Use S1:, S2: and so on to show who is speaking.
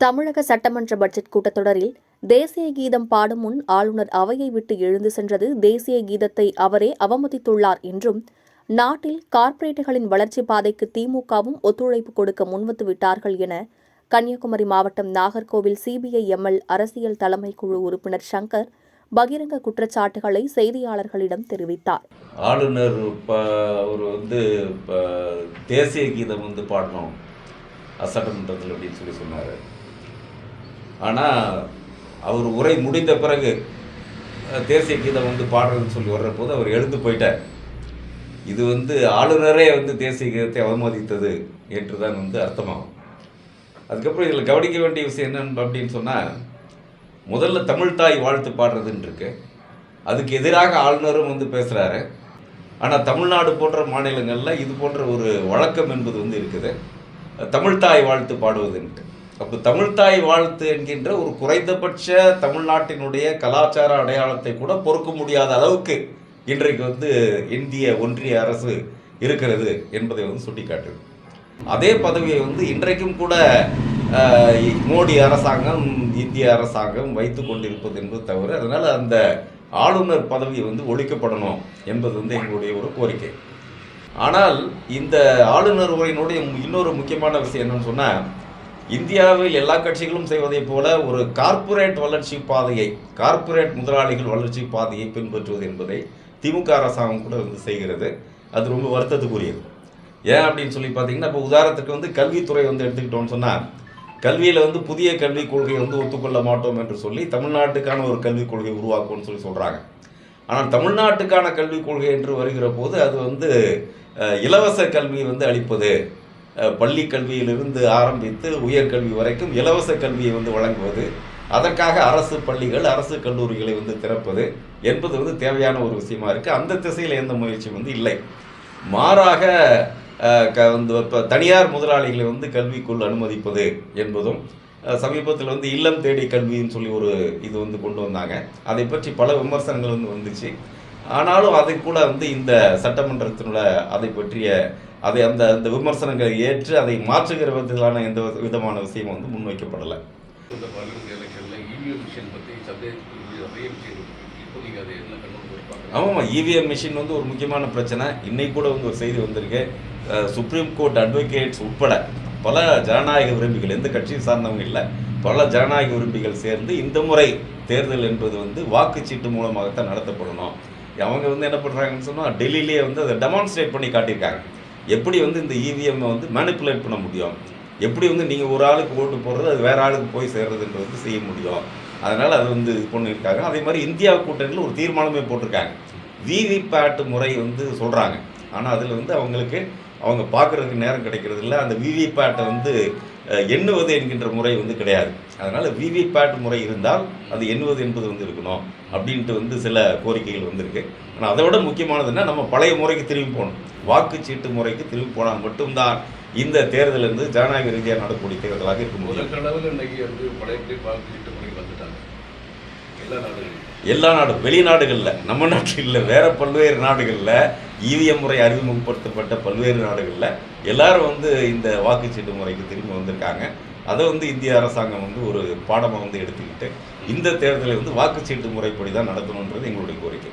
S1: தமிழக சட்டமன்ற பட்ஜெட் கூட்டத்தொடரில் தேசிய கீதம் பாடும் முன் ஆளுநர் அவையை விட்டு எழுந்து சென்றது தேசிய கீதத்தை அவரே அவமதித்துள்ளார் என்றும் நாட்டில் கார்ப்பரேட்டுகளின் வளர்ச்சிப் பாதைக்கு திமுகவும் ஒத்துழைப்பு கொடுக்க முன்வந்து விட்டார்கள் என கன்னியாகுமரி மாவட்டம் நாகர்கோவில் சிபிஐ எம்எல் அரசியல் தலைமை குழு உறுப்பினர் சங்கர் பகிரங்க குற்றச்சாட்டுகளை செய்தியாளர்களிடம் தெரிவித்தார்.
S2: ஆளுநர் அவர் வந்து தேசிய கீதம் வந்து பாடணும் சட்டமன்றத்தில் அப்படின்னு சொல்லி சொன்னார். ஆனால் அவர் உரை முடிந்த பிறகு தேசிய கீதம் வந்து பாடுறதுன்னு சொல்லி வர்றபோது அவர் எழுந்து போயிட்டார். இது வந்து ஆளுநரே வந்து தேசிய கீதத்தை அவமதித்தது என்று தான் வந்து அர்த்தமாகும். அதுக்கப்புறம் இதில் கவனிக்க வேண்டிய விஷயம் என்னன்னு அப்படின்னு சொன்னால் முதல்ல தமிழ்தாய் வாழ்த்து பாடுறதுன்னு இருக்கு. அதுக்கு எதிராக ஆளுநரும் வந்து பேசுகிறாரு ஆனால் தமிழ்நாடு போன்ற மாநிலங்களில் இது போன்ற ஒரு வழக்கம் என்பது வந்து இருக்குது. தமிழ்தாய் வாழ்த்து பாடுவதுன்ட்டு. அப்போ தமிழ்தாய் வாழ்த்து என்கின்ற ஒரு குறைந்தபட்ச தமிழ்நாட்டினுடைய கலாச்சார அடையாளத்தை கூட பொறுக்க முடியாத அளவுக்கு இன்றைக்கு வந்து இந்திய ஒன்றிய அரசு இருக்கிறது என்பதை வந்து சுட்டிக்காட்டுது. அதே பதவியை வந்து இன்றைக்கும் கூட மோடி அரசாங்கம் இந்திய அரசாங்கம் வைத்து கொண்டிருப்பது என்பது தவிர அதனால் அந்த ஆளுநர் பதவி வந்து ஒழிக்கப்படணும் என்பது வந்து எங்களுடைய ஒரு கோரிக்கை. ஆனால் இந்த ஆளுநர் உரையினுடைய இன்னொரு முக்கியமான விஷயம் என்னன்னு சொன்னால் இந்தியாவில் எல்லா கட்சிகளும் செய்வதைப் போல ஒரு கார்ப்பரேட் வளர்ச்சி பாதையை கார்ப்பரேட் முதலாளிகள் வளர்ச்சி பாதையை பின்பற்றுவது என்பதை திமுக அரசாங்கம் கூட வந்து செய்கிறது. அது ரொம்ப வருத்தத்துக்குரியது. ஏன் அப்படின்னு சொல்லி பார்த்தீங்கன்னா இப்போ உதாரணத்துக்கு வந்து கல்வித்துறை வந்து எடுத்துக்கிட்டோம்னு சொன்னால் கல்வியில் வந்து புதிய கல்விக் கொள்கையை வந்து ஒத்துக்கொள்ள மாட்டோம் என்று சொல்லி தமிழ்நாட்டுக்கான ஒரு கல்விக் கொள்கை உருவாக்கும்னு சொல்லி சொல்கிறாங்க ஆனால் தமிழ்நாட்டுக்கான கல்விக் கொள்கை என்று வருகிற போது அது வந்து இலவச கல்வி வந்து அளிப்பது பள்ளி கல்வியிலிருந்து ஆரம்பித்து உயர்கல்வி வரைக்கும் இலவச கல்வியை வந்து வழங்குவது அதற்காக அரசு பள்ளிகள் அரசு கல்லூரிகளை வந்து திறப்பது என்பது வந்து தேவையான ஒரு விஷயமா இருக்குது அந்த திசையில் எந்த முயற்சியும் வந்து இல்லை. மாறாக க வந்து இப்போ தனியார் முதலாளிகளை வந்து கல்விக்குள் அனுமதிப்பது என்பதும் சமீபத்தில் வந்து இல்லம் தேடி கல்வின்னு சொல்லி ஒரு இது வந்து கொண்டு வந்தாங்க. அதை பற்றி பல விமர்சனங்கள் வந்து வந்துச்சு. ஆனாலும் அதை கூட வந்து இந்த சட்டமன்றத்தினுடைய அதை பற்றிய அதை அந்த அந்த விமர்சனங்களை ஏற்று அதை மாற்றுகிற விதத்திலான எந்த விதமான விஷயமும் வந்து முன்வைக்கப்படலை.
S3: எலெக்ஷன்ல இவிஎம் மிஷின்
S2: வந்து ஒரு முக்கியமான பிரச்சனை. இன்னைக்கு கூட வந்து ஒரு செய்தி வந்திருக்கு. சுப்ரீம் கோர்ட் அட்வொகேட்ஸ் உட்பட பல ஜனநாயக விரும்பிகள் எந்த கட்சியும் சார்ந்தவங்க இல்லை. பல ஜனநாயக விரும்பிகள் சேர்ந்து இந்த முறை தேர்தல் என்பது வந்து வாக்குச்சீட்டு மூலமாகத்தான் நடத்தப்படணும். அவங்க வந்து என்ன பண்ணுறாங்கன்னு சொன்னால் டெல்லியிலே வந்து அதை டெமான்ஸ்ட்ரேட் பண்ணி காட்டியிருக்காங்க. எப்படி வந்து இந்த இவிஎம்மை வந்து மேனிப்புலேட் பண்ண முடியும்? எப்படி வந்து நீங்கள் ஒரு ஆளுக்கு ஓட்டு போடுறது அது வேற ஆளுக்கு போய் சேர்றதுன்றது வந்து செய்ய முடியும். அதனால் அது வந்து இது பண்ணியிருக்காங்க. அதே மாதிரி இந்தியா கூட்டணியில் ஒரு தீர்மானமே போட்டிருக்காங்க. விவிபேட் முறை வந்து சொல்கிறாங்க ஆனால் அதில் வந்து அவங்களுக்கு அவங்க பார்க்குறதுக்கு நேரம் கிடைக்கிறது இல்லை. அந்த விவிபேட்டை வந்து எண்ணுவது என்கின்ற முறை வந்து கிடையாது. அதனால் விவிபேட் முறை இருந்தால் அது எண்ணுவது என்பது வந்து இருக்கணும். அப்படின்ட்டு வந்து சில கோரிக்கைகள் வந்திருக்கு. ஆனால் அதை விட முக்கியமானதுன்னா நம்ம பழைய முறைக்கு திரும்பி போகணும். வாக்குச்சீட்டு முறைக்கு திரும்பி போனால் மட்டும்தான் இந்த தேர்தல் வந்து ஜனநாயக ரீதியாக நடக்கக்கூடிய தேர்தலாக இருக்க முடியும்.
S3: முதல் கடவுள் இன்னைக்கு வந்து பழையபடி வாக்குச்சீட்டு முறைக்கு வந்துட்டாங்க. எல்லா நாடுகளிலும்.
S2: எல்லா நாடும் வெளிநாடுகளில் நம்ம நாட்டில் இல்லை வேற பல்வேறு நாடுகளில் இவிஎம் முறை அறிமுகப்படுத்தப்பட்ட பல்வேறு நாடுகளில் எல்லாரும் வந்து இந்த வாக்குச்சீட்டு முறைக்கு திரும்பி வந்திருக்காங்க. அதை வந்து இந்திய அரசாங்கம் வந்து ஒரு பாடமாக வந்து எடுத்துக்கிட்டு இந்த தேர்தலை வந்து வாக்குச்சீட்டு முறைப்படி தான் நடத்தணுன்றது எங்களுடைய கோரிக்கை.